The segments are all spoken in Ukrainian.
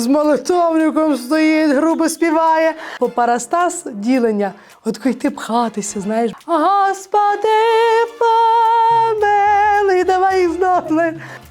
з молитовником стоїть, грубо співає. По парастас ділення, от йти пхатися, знаєш. Господи, помилуй, давай знову.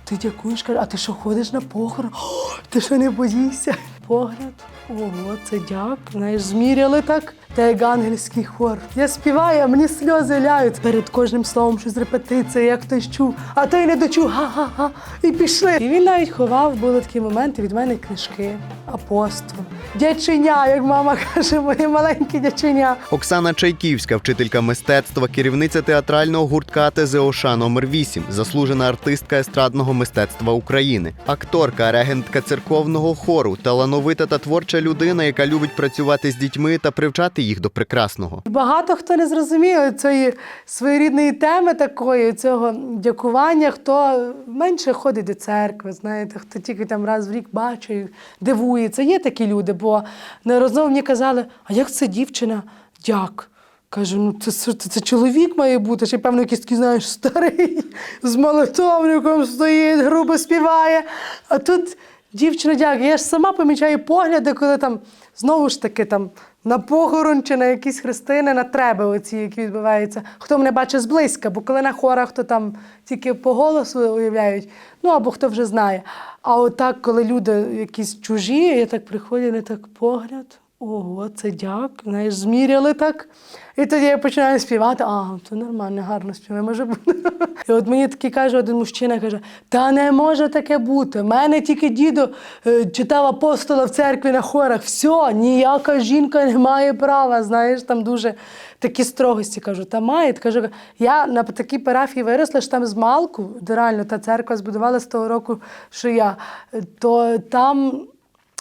Ти дякуєш, каже, а ти що ходиш на похорон? О, ти що не боїшся? Погляд. Ого, це дяк. Знаєш, зміряли так, та як ангельський хор. Я співаю, а мені сльози ляють перед кожним словом, щось репетиція, як хтось чув, а той не дочув, га-га-га, і пішли. І він навіть ховав, були такі моменти від мене книжки, апостол, дяченя, як мама каже, моє маленьке дяченя. Оксана Чайківська, вчителька мистецтва, керівниця театрального гуртка ТЗОШ номер 8 заслужена артистка естрадного мистецтва України, акторка, регентка церковного хору, талановита та творча людина, яка любить працювати з дітьми та привчати їх до прекрасного. Багато хто не зрозумів цієї своєрідної теми такої, цього дякування, хто менше ходить до церкви, знаєте, хто тільки там раз в рік бачить, дивується. Є такі люди, бо неразово мені казали, а як це дівчина? Дяк. Кажу, ну це, це, це чоловік має бути, ще певно, якийсь такий, знаєш, старий, з молитовником стоїть, грубо співає. А тут дівчина дяк. Я ж сама помічаю погляди, коли там знову ж таки там на похорон чи на якісь хрестини, на треби оці, які відбуваються. Хто мене бачить зблизька, бо коли на хорах, то там тільки по голосу уявляють, ну або хто вже знає. А отак, коли люди якісь чужі, я так приходять, не так погляд. Ого, це дяк, знаєш, зміряли так. І тоді я починаю співати, а, то нормально, гарно співає, може бути. І от мені такий каже один мужчина, каже, та не може таке бути. Мене тільки дідо е, читав апостола в церкві на хорах. Все, ніяка жінка не має права. Знаєш, там дуже такі строгості. Кажу, та має. Кажу, я на такій парафії виросла, що там з Малку, де реально та церква збудувала з того року, що я, е, то там.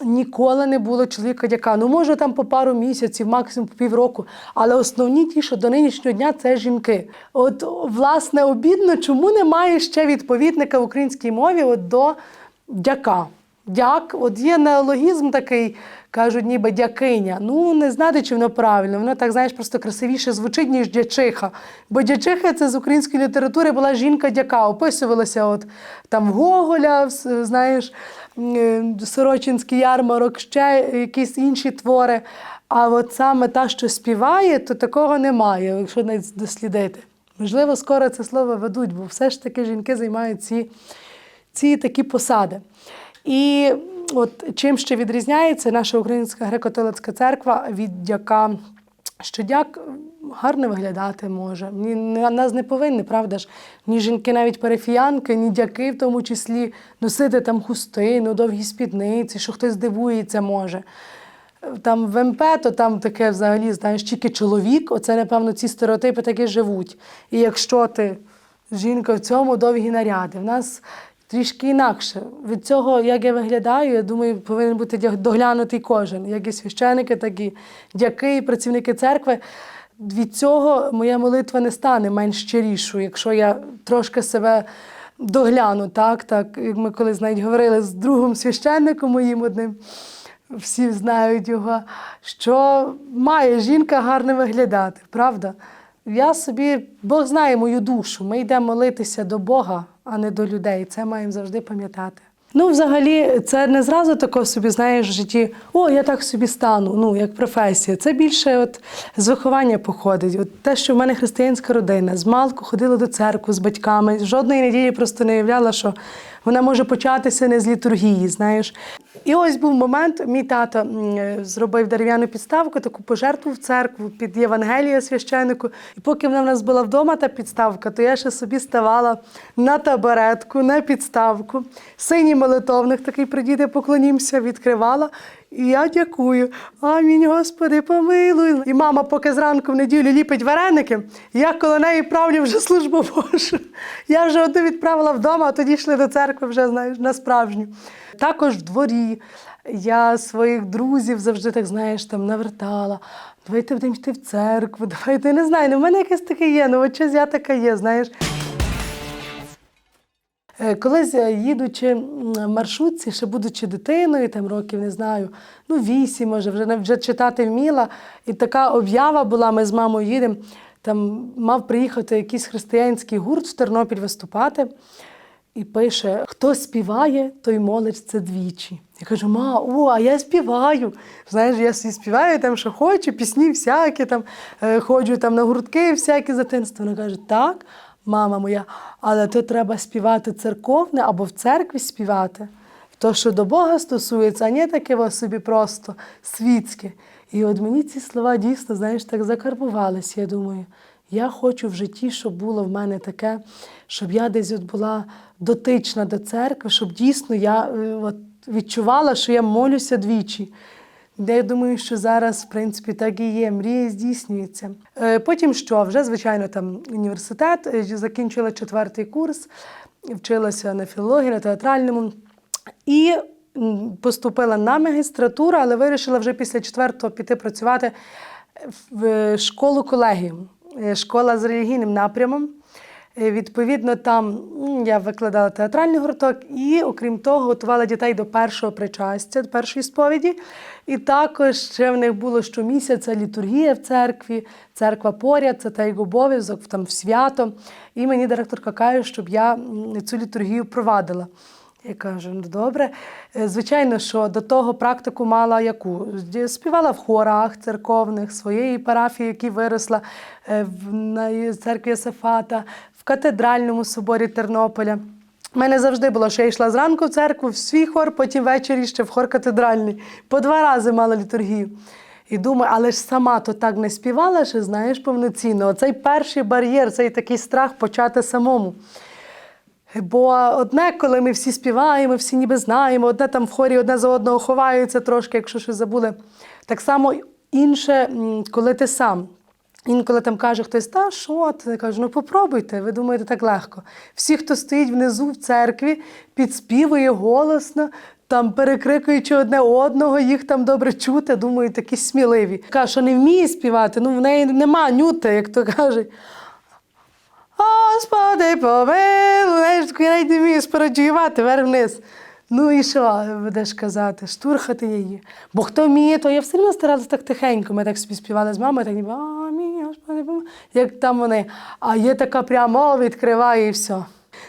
Ніколи не було чоловіка дяка. Ну, може, там по пару місяців, максимум по півроку. Але основні ті, що до нинішнього дня, це жінки. От, власне, обідно, чому немає ще відповідника в українській мові от до дяка. Дяк, от є неологізм такий, кажуть, ніби дякиня. Ну, не знати, чи воно правильно. Воно так, знаєш, просто красивіше звучить, ніж дячиха. Бо дячиха це з української літератури була жінка дяка. Описувалася от там Гоголя, знаєш, Сорочинський ярмарок, ще якісь інші твори. А от саме та, що співає, то такого немає, якщо навіть дослідити. Можливо, скоро це слово ведуть, бо все ж таки жінки займають ці, ці такі посади. І от чим ще відрізняється наша українська греко-католицька церква від дяка, що дяк гарно виглядати може. Ні, нас не повинні, правда ж? Ні жінки, навіть парафіянки, ні дяки, в тому числі, носити там хустину, довгі спідниці, що хтось дивується може. Там в МП, то там таке взагалі, знаєш, тільки чоловік, оце, напевно, ці стереотипи таки живуть. І якщо ти жінка в цьому довгі наряди, в нас трішки інакше. Від цього, як я виглядаю, я думаю, повинен бути доглянутий кожен, як і священики, так і дяки, і працівники церкви. Від цього моя молитва не стане менш щирішою, якщо я трошки себе догляну, так, так, як ми колись навіть говорили з другом священником моїм одним всі знають його, що має жінка гарно виглядати, правда? Я собі, Бог знає мою душу. Ми йдемо молитися до Бога, а не до людей. Це маємо завжди пам'ятати. Ну, взагалі, це не зразу тако собі, знаєш, в житті, о, я так собі стану, ну, як професія. Це більше от з виховання походить. От те, що в мене християнська родина, з малку ходила до церкви з батьками. Жодної неділі просто не уявляла, що вона може початися не з літургії, знаєш. І ось був момент, мій тато е, зробив дерев'яну підставку, таку пожертву в церкву під Євангелія священнику. І поки вона в нас була вдома, та підставка, то я ще собі ставала на табуретку, на підставку. Синій молитовник такий придіти, поклонімося, відкривала. І я дякую. Амінь, Господи, помилуй. І мама, поки зранку в неділю ліпить вареники, я коло неї правлю вже службу Божу. Я вже одну відправила вдома, а тоді йшли до церкви вже, знаєш, на справжню. Також в дворі я своїх друзів завжди так, знаєш, там навертала. Давайте будемо йти в церкву, давайте не знаю. Ну, в мене якесь таке є, ну от щось я така є, знаєш. Е, Колись е, їдучи в маршрутці, ще будучи дитиною, там років не знаю, ну вісім, може, вже, вже читати вміла. І така об'ява була, ми з мамою їдемо. Там мав приїхати якийсь християнський гурт в Тернопіль виступати. І пише: хто співає, той молиться двічі. Я кажу, ма, о, а я співаю. Знаєш, я собі співаю там, що хочу, пісні всякі, там, е, ходжу там на гуртки всякі за дитинства. Вона каже, так, мама моя, але то треба співати церковне або в церкві співати. То, що до Бога стосується, а не таке во собі просто світське. І от мені ці слова дійсно, знаєш, так закарбувалися. Я думаю, я хочу в житті, щоб було в мене таке, щоб я десь от була дотична до церкви, щоб дійсно я е, от, відчувала, що я молюся двічі. Я думаю, що зараз, в принципі, так і є. Мрії здійснюються. Е, Потім що? Вже, звичайно, там університет, е, закінчила четвертий курс, вчилася на філології, на театральному. І поступила на магістратуру, але вирішила вже після четвертого піти працювати в школу колегію. Е, Школа з релігійним напрямом. Е, Відповідно, там я викладала театральний гурток і, окрім того, готувала дітей до першого причастя, до першої сповіді. І також ще в них було щомісяця літургія в церкві, церква поряд, це та як обов'язок там в свято. І мені директорка каже, щоб я цю літургію провадила. Я кажу, ну добре. Е, Звичайно, що до того практику мала яку? Співала в хорах церковних, своєї парафії, які виросла е, в церкві Сефата, в катедральному соборі Тернополя. У мене завжди було, що я йшла зранку в церкву, в свій хор, потім ввечері ще в хор катедральний. По два рази мала літургію. І думаю, але ж сама то так не співала, що знаєш повноцінно. Оцей перший бар'єр, цей такий страх почати самому. Бо одне, коли ми всі співаємо, всі ніби знаємо, одне там в хорі одне за одного ховаються трошки, якщо щось забули. Так само інше, коли ти сам. Інколи там каже хтось, та що ти? Я кажу, ну попробуйте, ви думаєте, так легко. Всі, хто стоїть внизу в церкві, підспівує голосно, там перекрикуючи одне одного, їх там добре чути, думаю, такі сміливі. Каже, що не вміє співати, ну в неї нема нюти, як то кажуть. Господи, помилуй, я навіть не вмію спородіювати вверх вниз. Ну і що будеш казати? Штурхати її. Бо хто вміє, то я все одно старалася так тихенько. Ми так собі співали з мамою, так ніби мій, Господи, помилуй», як там вони. А є така прямо відкриває і все.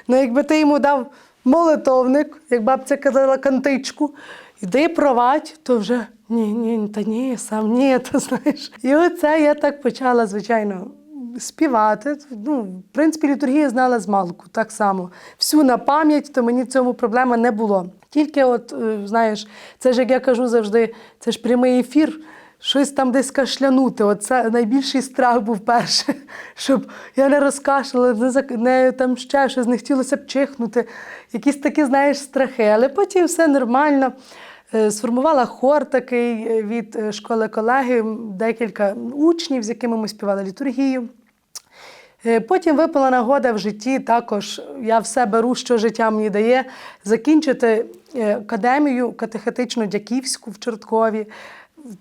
Ну, якби ти йому дав молитовник, як бабця казала, кантичку, іди провадь, то вже ні, ні, та ні, сам ні, то знаєш. І оце я так почала, звичайно, співати. Ну, в принципі, літургію знала з малку, так само. Всю на пам'ять, то мені в цьому проблеми не було. Тільки, от, е, знаєш, це ж як я кажу завжди, це ж прямий ефір. Щось там десь кашлянути. Оце найбільший страх був перше, щоб я не розкашляла, не, зак- не там ще щось, не хотілося б чихнути. Якісь такі, знаєш, страхи. Але потім все нормально. Е, Сформувала хор такий е, від школи колеги, декілька учнів, з якими ми співали літургію. Е, Потім випала нагода в житті. Також я все беру, що життя мені дає, закінчити е, академію катехетично-дяківську в Чорткові.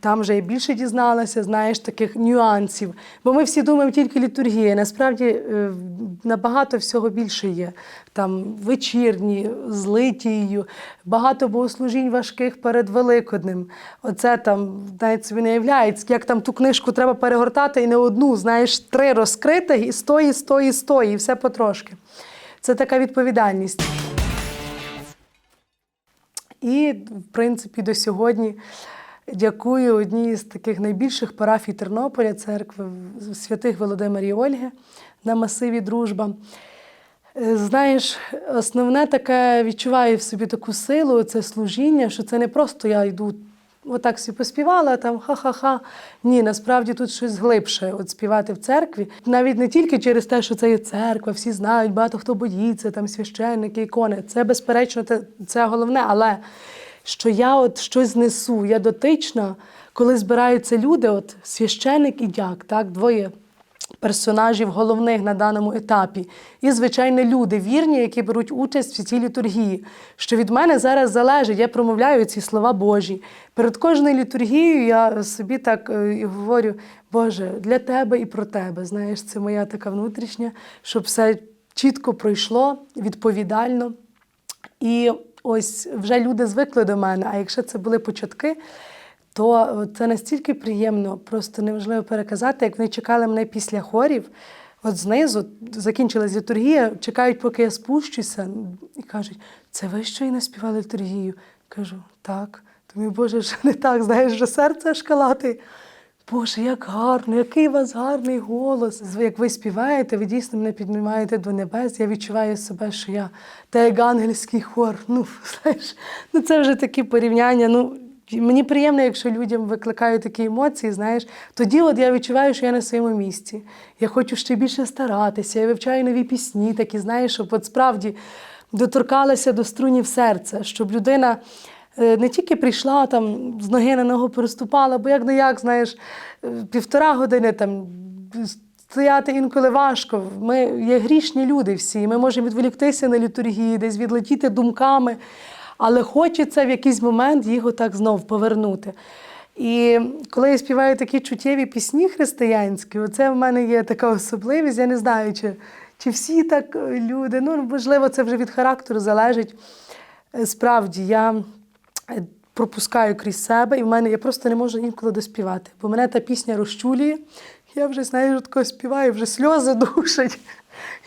Там вже я більше дізналася, знаєш, таких нюансів. Бо ми всі думаємо тільки літургія. Насправді е, набагато всього більше є. Там вечірні, з литією, багато богослужінь важких перед Великоднем. Оце там навіть собі не являється, як там ту книжку треба перегортати і не одну, знаєш, три розкритих і стої, стої, стої, і все потрошки. Це така відповідальність. І, в принципі, до сьогодні дякую одній з таких найбільших парафій Тернополя, церкви святих Володимира і Ольги на масиві Дружба. Е, Знаєш, основне таке відчуваю в собі таку силу, це служіння, що це не просто я йду. Отак собі поспівала, там ха-ха-ха. Ні, насправді тут щось глибше от співати в церкві. Навіть не тільки через те, що це є церква, всі знають, багато хто боїться, там священники, ікони. Це безперечно, це головне, але що я от щось несу, я дотична, коли збираються люди, от священик і дяк, так, двоє персонажів головних на даному етапі. І, звичайно, люди вірні, які беруть участь в цій літургії. Що від мене зараз залежить, я промовляю ці слова Божі. Перед кожною літургією я собі так е, і говорю: Боже, для тебе і про тебе. Знаєш, це моя така внутрішня, щоб все чітко пройшло, відповідально. І ось вже люди звикли до мене. А якщо це були початки, то це настільки приємно, просто неможливо переказати, як вони чекали мене після хорів. от знизу закінчилась літургія, чекають, поки я спущуся, і кажуть, це ви щойно співали літургію? Кажу, так. Думаю, Боже, що не так, знаєш, що серце аж калати. Боже, як гарно, який у вас гарний голос. Як ви співаєте, ви дійсно мене піднімаєте до небес. Я відчуваю себе, що я та як ангельський хор. Ну, знаєш, ну це вже такі порівняння. Ну, мені приємно, якщо людям викликають такі емоції, знаєш, тоді от я відчуваю, що я на своєму місці. Я хочу ще більше старатися, я вивчаю нові пісні, такі, знаєш, щоб от справді доторкалася до струнів серця, щоб людина не тільки прийшла там з ноги на ногу переступала, бо як не як, знаєш, е, півтора години там. Стояти інколи важко. Ми є грішні люди всі. Ми можемо відволіктися на літургії, десь відлетіти думками, але хочеться в якийсь момент їх отак знов повернути. І коли я співаю такі чуттєві пісні християнські, оце в мене є така особливість. Я не знаю, чи, чи всі так е, люди. Ну, можливо, це вже від характеру залежить. Е, Справді, я е, пропускаю крізь себе, і в мене я просто не можу інколи доспівати, бо мене та пісня розчулює. Я вже знаєш, тако співаю, вже сльози душать.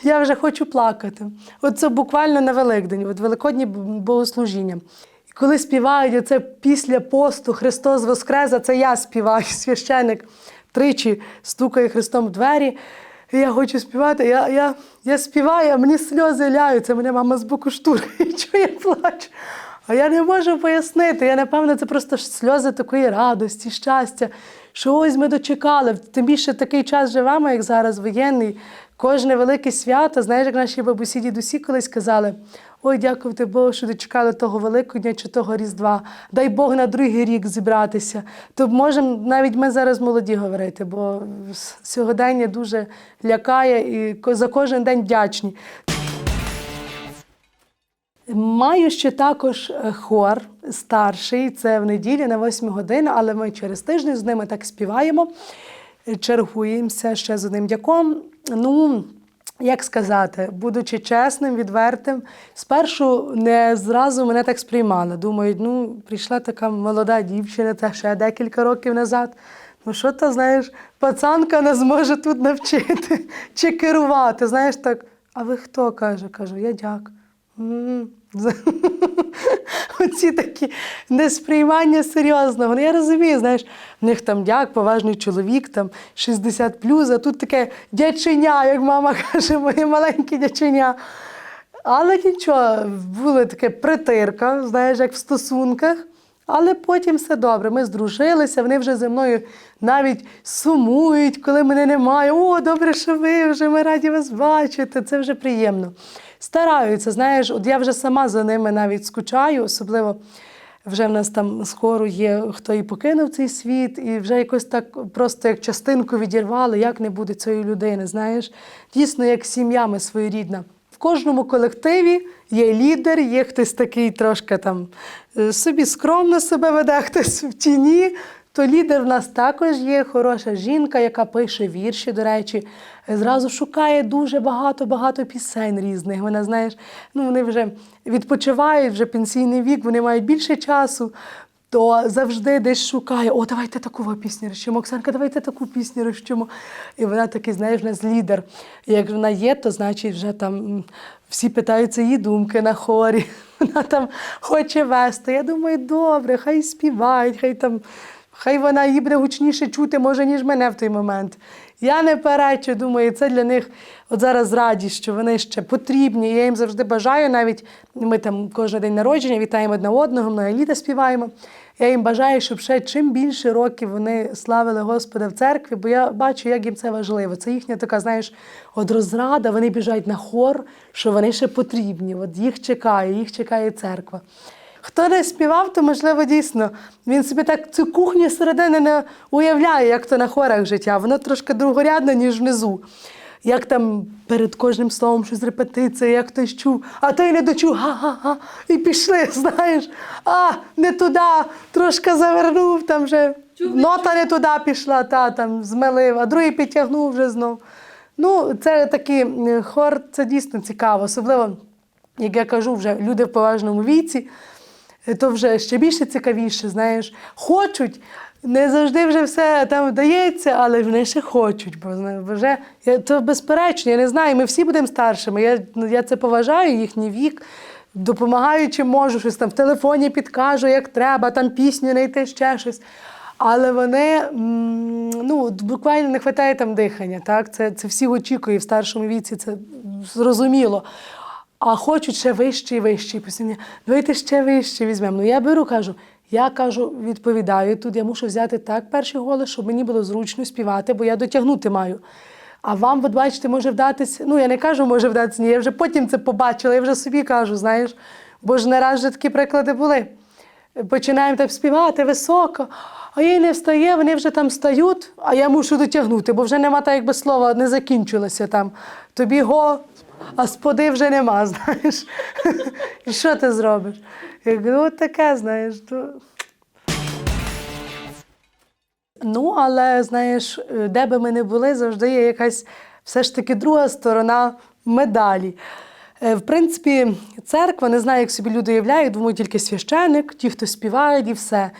Я вже хочу плакати. От це буквально на Великдень, от Великодні богослужіння. І коли співають оце після посту Христос Воскрес, це я співаю, священик тричі стукає Христом в двері. І я хочу співати. Я, я, я співаю, а мені сльози ляються. Мене мама з боку штурхає, що я плачу. А я не можу пояснити. Я напевно, це просто сльози такої радості, щастя, що ось ми дочекали. Тим більше такий час живемо, як зараз воєнний. Кожне велике свято, знаєш, як наші бабусі дідусі колись казали: ой, дякувати Богу, що дочекали того Великодня чи того Різдва. Дай Бог на другий рік зібратися. То можемо навіть ми зараз молоді говорити, бо сьогодення дуже лякає і за кожен день вдячні. Маю ще також е, хор старший, це в неділі на 8 годину, але ми через тиждень з ними так співаємо, е, чергуємося ще з одним дяком. Ну, як сказати, будучи чесним, відвертим, спершу не зразу мене так сприймали. Думають, ну, прийшла така молода дівчина, та ще декілька років назад. Ну, що то, знаєш, пацанка нас може тут навчити чи керувати. Знаєш, так, а ви хто? каже, кажу, я дяк. Оці такі несприймання серйозного. Ну, я розумію, знаєш, в них там дяк, поважний чоловік, там 60 а тут таке дяченя, як мама каже, моє маленьке дяченя. Але нічого, була таке притирка, знаєш, як в стосунках. Але потім все добре. Ми здружилися, вони вже зі мною навіть сумують, коли мене немає. О, добре, що ви вже ми раді вас бачити. Це вже приємно. Стараються, знаєш, от я вже сама за ними навіть скучаю, особливо вже в нас там скоро є, хто і покинув цей світ, і вже якось так просто як частинку відірвали, як не буде цієї людини. Знаєш, дійсно, як сім'я ми своєрідна. Кожному колективі є лідер, є хтось такий трошки там е, собі скромно себе веде, хтось в тіні. То лідер в нас також є хороша жінка, яка пише вірші, до речі, е, зразу шукає дуже багато-багато пісень різних. Вона, знаєш, ну вони вже відпочивають, вже пенсійний вік, вони мають більше часу, то завжди десь шукає: о, давайте таку пісню розчимо. Оксанка, давайте таку пісню розчимо. І вона такий, знаєш, в нас лідер. І як вона є, то значить вже там всі питаються її думки на хорі. Вона там хоче вести. Я думаю, добре, хай співають, хай там. Хай вона її буде гучніше чути, може, ніж мене в той момент. Я не перечу, думаю, це для них от зараз радість, що вони ще потрібні. Я їм завжди бажаю, навіть ми там кожен день народження вітаємо одне одного, ми літа співаємо. Я їм бажаю, щоб ще чим більше років вони славили Господа в церкві, бо я бачу, як їм це важливо. Це їхня така, знаєш, от розрада, вони біжать на хор, що вони ще потрібні. От їх чекає, їх чекає церква. Хто не співав, то можливо дійсно він собі так цю кухню середини не уявляє, як то на хорах життя. Воно трошки другорядне, ніж внизу. Як там перед кожним словом щось репетиція, як хтось чув, а той не дочув, га-га-га, і пішли, знаєш. А, не туди, трошки завернув, там вже нота не туди пішла, та там змелив, а другий підтягнув вже знов. Ну, це такий хор, це дійсно цікаво, особливо як я кажу, вже люди в поважному віці, то вже ще більше цікавіше, знаєш, хочуть не завжди вже все там вдається, але вони ще хочуть. Бо вже я, то безперечно, я не знаю. Ми всі будемо старшими. Я, ну, я це поважаю, їхній вік. Допомагаю, чим можу, щось там в телефоні підкажу, як треба, там пісню знайти, ще щось. Але вони ну, буквально не вистачає там дихання. Так? Це, це всі очікують в старшому віці, це зрозуміло. А хочуть ще вище і вище. І постійно, давайте ще вище візьмемо. Ну я беру, кажу, я кажу, відповідаю тут, я мушу взяти так перший голос, щоб мені було зручно співати, бо я дотягнути маю. А вам, от бачите, може вдатися. Ну, я не кажу, може вдатися, ні, я вже потім це побачила, я вже собі кажу, знаєш, бо ж не раз вже такі приклади були. Починаємо так співати високо, а їй не встає, вони вже там стають, а я мушу дотягнути, бо вже нема так, якби слова не закінчилося там. Тобі го, а споди вже нема, знаєш. І що ти зробиш? Я говорю, от таке, знаєш. То... Ну, але знаєш, де би ми не були, завжди є якась все ж таки друга сторона медалі. Е, В принципі, церква, не знаю, як собі люди уявляють, думаю, тільки священик, ті, хто співають, і все.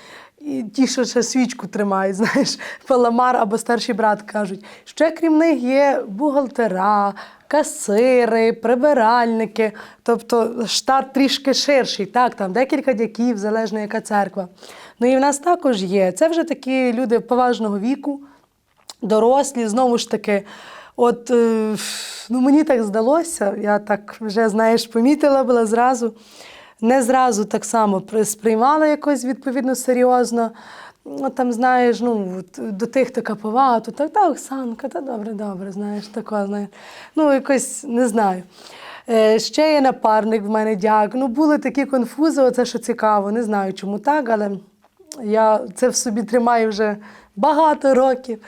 І ті, що ще свічку тримають, знаєш, паламар або старший брат кажуть. Ще крім них є бухгалтера, касири, прибиральники, тобто штат трішки ширший, так, там декілька дяків, залежно яка церква. Ну і в нас також є. Це вже такі люди поважного віку, дорослі, знову ж таки. От е, ну, мені так здалося, я так вже, знаєш, помітила була зразу. Не зразу так само сприймала якось відповідно серйозно. Ну, там, знаєш, ну, до тих така повага, то так, та Оксанка, та добре, добре, знаєш, тако, знаєш. Ну, якось не знаю. Е, ще є напарник в мене дяк. Ну, були такі конфузи, оце що цікаво. Не знаю, чому так, але я це в собі тримаю вже багато років.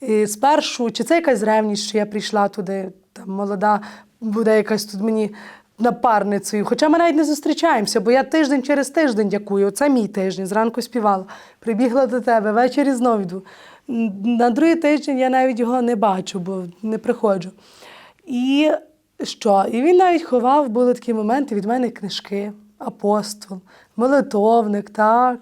І спершу, чи це якась ревність, що я прийшла туди, там молода, буде якась тут мені напарницею. Хоча ми навіть не зустрічаємося, бо я тиждень через тиждень дякую. Це мій тиждень, зранку співала. Прибігла до тебе, ввечері знову йду. На другий тиждень я навіть його не бачу, бо не приходжу. І що? І він навіть ховав, були такі моменти від мене книжки, апостол, молитовник, так.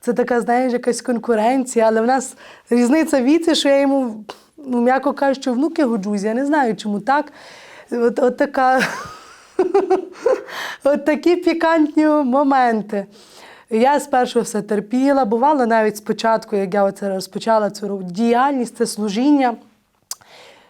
Це така, знаєш, якась конкуренція, але в нас різниця віці, що я йому, ну, м'яко кажучи, внуки годжусь. Я не знаю, чому так. От, от така. От такі пікантні моменти. Я спершу все терпіла. Бувало навіть спочатку, як я оце розпочала цю діяльність, це служіння.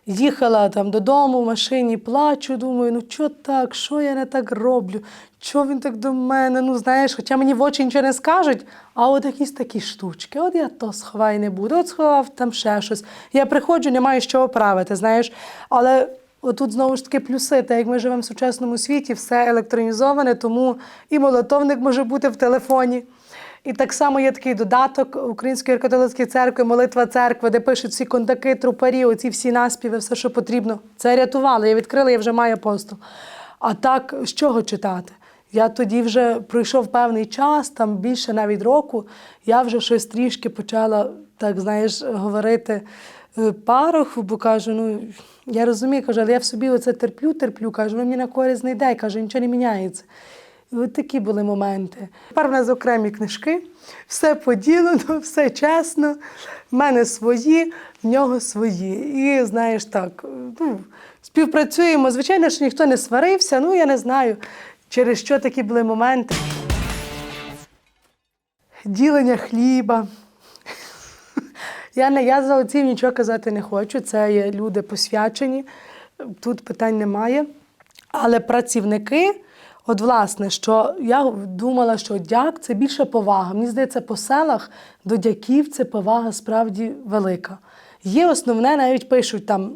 Їхала там додому в машині, плачу, думаю, ну що так, що я не так роблю? Чого він так до мене? Ну, знаєш, хоча мені в очі нічого не скажуть, а от якісь такі штучки. От я то сховай не буду, от сховав там ще щось. Я приходжу, не маю що оправити, знаєш. Але отут знову ж таки плюси, так як ми живемо в сучасному світі, все електронізоване, тому і молотовник може бути в телефоні. І так само є такий додаток Української католицької церкви, молитва церкви, де пишуть всі кондаки, трупарі, оці всі наспіви, все, що потрібно. Це рятувало. Я відкрила, я вже маю апостол. А так, з чого читати? Я тоді вже пройшов певний час, там більше навіть року, я вже щось трішки почала, так знаєш, говорити пароху, бо кажу, ну я розумію, кажу, але я в собі оце терплю, терплю, кажу, воно мені на користь не йде, кажу, нічого не міняється. І от такі були моменти. Тепер в нас окремі книжки, все поділено, все чесно. В мене свої, в нього свої. І знаєш так, ну, співпрацюємо. Звичайно, що ніхто не сварився, ну я не знаю, через що такі були моменти. Ділення хліба. Я, не, я за отців нічого казати не хочу. Це є люди посвячені, тут питань немає. Але працівники, от власне, що я думала, що дяк це більше повага. Мені здається, по селах до дяків це повага справді велика. Є основне, навіть пишуть там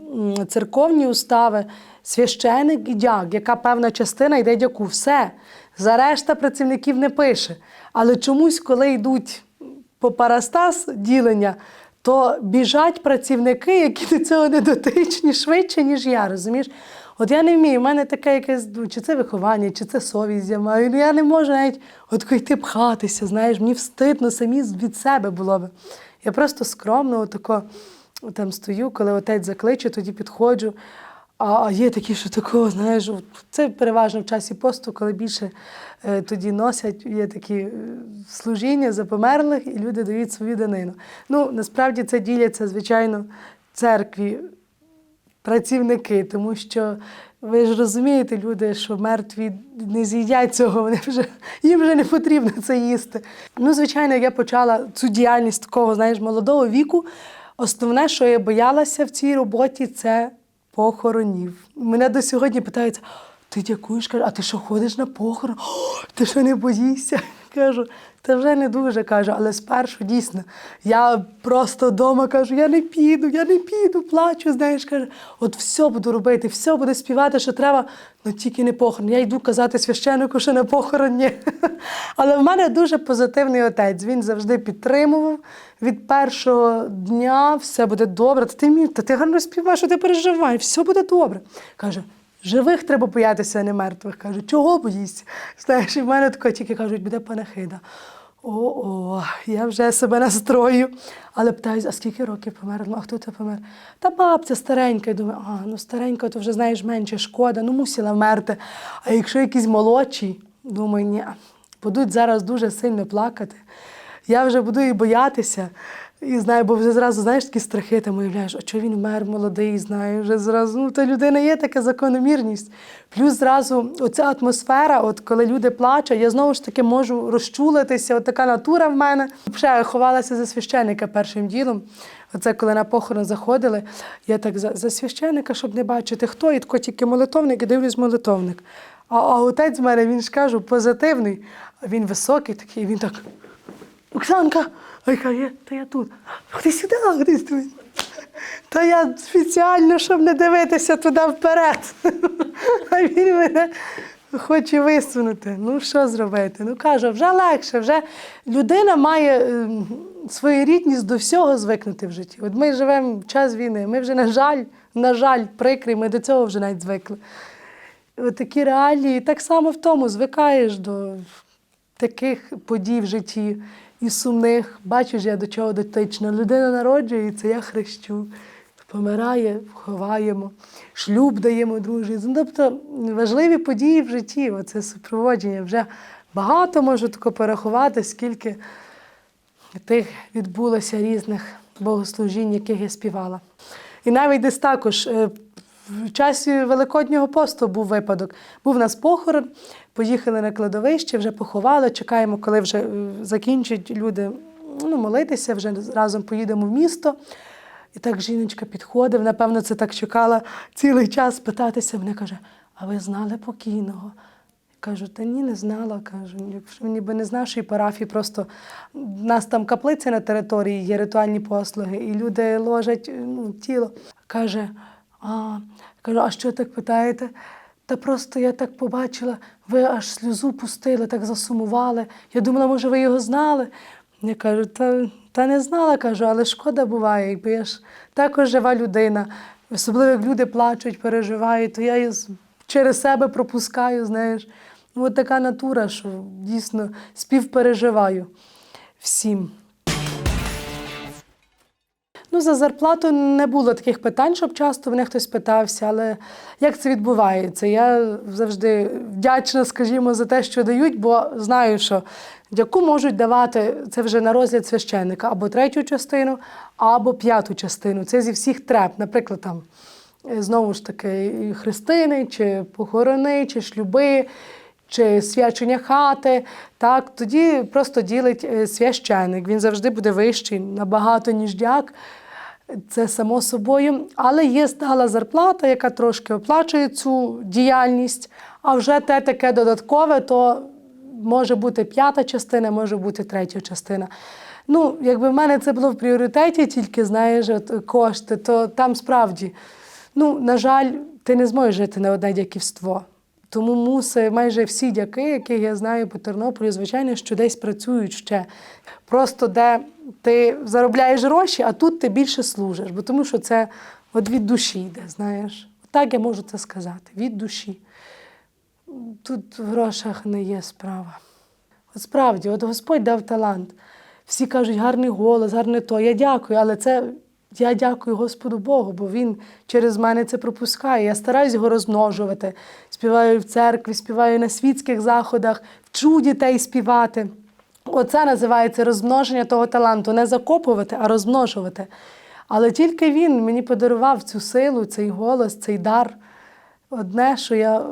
церковні устави, священик і дяк, яка певна частина йде дяку. Все. За решта працівників не пише. Але чомусь, коли йдуть по парастас ділення, то біжать працівники, які до цього не дотичні швидше, ніж я, розумієш? От я не вмію, в мене таке якесь, ну, чи це виховання, чи це совість я маю. Ну я не можу навіть йти пхатися, знаєш, мені встидно самі від себе було би. Я просто скромно отако там стою, коли отець закличе, тоді підходжу. А, є такі, що такого, знаєш, це переважно в часі посту, коли більше е, тоді носять, є такі е, служіння за померлих, і люди дають свою данину. Ну, насправді це діляться, звичайно, церкві, працівники, тому що ви ж розумієте, люди, що мертві не з'їдять цього, вони вже, їм вже не потрібно це їсти. Ну, звичайно, я почала цю діяльність такого, знаєш, молодого віку. Основне, що я боялася в цій роботі, це похоронів. Мене до сьогодні питають: ти дякуєш, а ти що ходиш на похорон? Ти що не боїшся? Кажу, та вже не дуже кажу, але спершу дійсно. Я просто вдома кажу, я не піду, я не піду, плачу, знаєш, кажу, от все буду робити, все буду співати, що треба, ну тільки не похорон. Я йду казати священнику, що на похорон ні. Але в мене дуже позитивний отець. Він завжди підтримував від першого дня, все буде добре. Та ти та ти гарно співаєш, що ти переживай, все буде добре. Каже, Живих треба боятися, а не мертвих. Кажу, чого боїшся? Знаєш, і в мене таке тільки кажуть, буде панахида. О-о, я вже себе настрою. Але питаюсь, а скільки років померло? А хто це помер? Та бабця старенька. Я думаю, а, ну старенька, то вже знаєш менше шкода, ну мусила вмерти. А якщо якийсь молодший, думаю, ні, будуть зараз дуже сильно плакати. Я вже буду і боятися. І знаю, бо вже зразу знаєш такі страхи, там уявляєш, а чого він вмер молодий, знаю, вже зразу. Ну, та людина є така закономірність. Плюс зразу оця атмосфера, от коли люди плачуть, я знову ж таки можу розчулитися, от така натура в мене. Я ховалася за священника першим ділом. Оце коли на похорон заходили, я так за, за священника, щоб не бачити, хто, і тако тільки молитовник, і дивлюсь молитовник. А, а отець в мене, він ж кажу, позитивний, він високий такий, він так. Оксанка, а «Я- та я тут. Ходи сюди, ходи сюди. Та я спеціально, щоб не дивитися туди вперед. А він мене хоче висунути. Ну, що зробити? Ну, кажу, вже легше, вже людина має ем, своєрідність до всього звикнути в житті. От ми живемо в час війни, ми вже, на жаль, на жаль, прикрі, ми до цього вже навіть звикли. От такі реалії, так само в тому звикаєш до таких подій в житті і сумних. Бачиш, я до чого дотична. Людина народжується, я хрещу, помирає, ховаємо, шлюб даємо дружі. Ну, тобто важливі події в житті, оце супроводження. Вже багато можу тако порахувати, скільки тих відбулося різних богослужінь, яких я співала. І навіть десь також е, в часі Великоднього посту був випадок. Був у нас похорон, поїхали на кладовище, вже поховали, чекаємо, коли вже е, закінчать люди ну, молитися, вже разом поїдемо в місто. І так жіночка підходив, напевно, це так чекала цілий час питатися. Мене каже: а ви знали покійного? Кажу, та ні, не знала. Кажу, якщо ніби не з нашої парафії, просто в нас там каплиця на території, є ритуальні послуги, і люди ложать ну, тіло. Каже, а кажу, а що так питаєте? Та просто я так побачила, ви аж сльозу пустили, так засумували. Я думала, може, ви його знали. Я кажу, та, та не знала, кажу, але шкода буває, якби я ж також жива людина. Особливо як люди плачуть, переживають, то я її через себе пропускаю, знаєш. Ну, от така натура, що дійсно співпереживаю всім. Ну, за зарплату не було таких питань, щоб часто мене хтось питався, але як це відбувається? Я завжди вдячна, скажімо, за те, що дають, бо знаю, що дяку можуть давати це вже на розгляд священника або третю частину, або п'яту частину. Це зі всіх треб. Наприклад, там е, знову ж таки хрестини, чи похорони, чи шлюби, чи свячення хати. Так, тоді просто ділить е, священик. Він завжди буде вищий набагато, ніж дяк. Це само собою, але є стала зарплата, яка трошки оплачує цю діяльність. А вже те таке додаткове, то може бути п'ята частина, може бути третя частина. Ну, якби в мене це було в пріоритеті, тільки знаєш, от, кошти, то там справді, ну, на жаль, ти не зможеш жити на одне дяківство. Тому муси майже всі дяки, яких я знаю по Тернополю, звичайно, що десь працюють ще. Просто де ти заробляєш гроші, а тут ти більше служиш, бо тому що це от від душі йде, знаєш. Так я можу це сказати, від душі. Тут в грошах не є справа. От справді, от Господь дав талант. Всі кажуть, гарний голос, гарне то. Я дякую, але це я дякую Господу Богу, бо Він через мене це пропускає. Я стараюсь його розмножувати. Співаю в церкві, співаю на світських заходах, вчу дітей співати. Оце називається розмноження того таланту. Не закопувати, а розмножувати. Але тільки він мені подарував цю силу, цей голос, цей дар. Одне, що я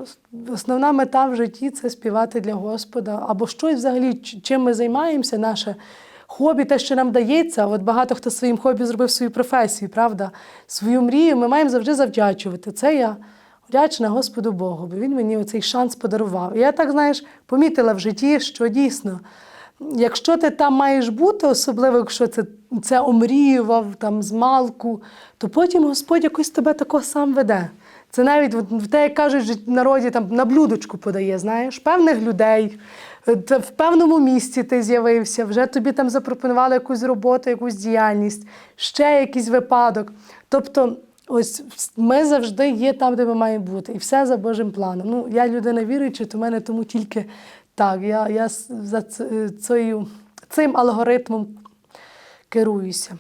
основна мета в житті це співати для Господа. Або щось взагалі, чим ми займаємося, наше хобі, те, що нам дається. От багато хто своїм хобі зробив свою професію, правда? Свою мрію ми маємо завжди завдячувати. Це я вдячна Господу Богу, бо він мені оцей шанс подарував. І я так, знаєш, помітила в житті, що дійсно. Якщо ти там маєш бути, особливо якщо це, це омріював там з то потім Господь якось тебе тако сам веде. Це навіть в те, як кажуть в народі, там на блюдочку подає, знаєш, певних людей. е, В певному місці ти з'явився, вже тобі там запропонували якусь роботу, якусь діяльність, ще якийсь випадок. Тобто, ось ми завжди є там, де ми маємо бути, і все за Божим планом. Ну, я людина віруюча, то в мене тому тільки так. Я, я за е, цим алгоритмом керуюся.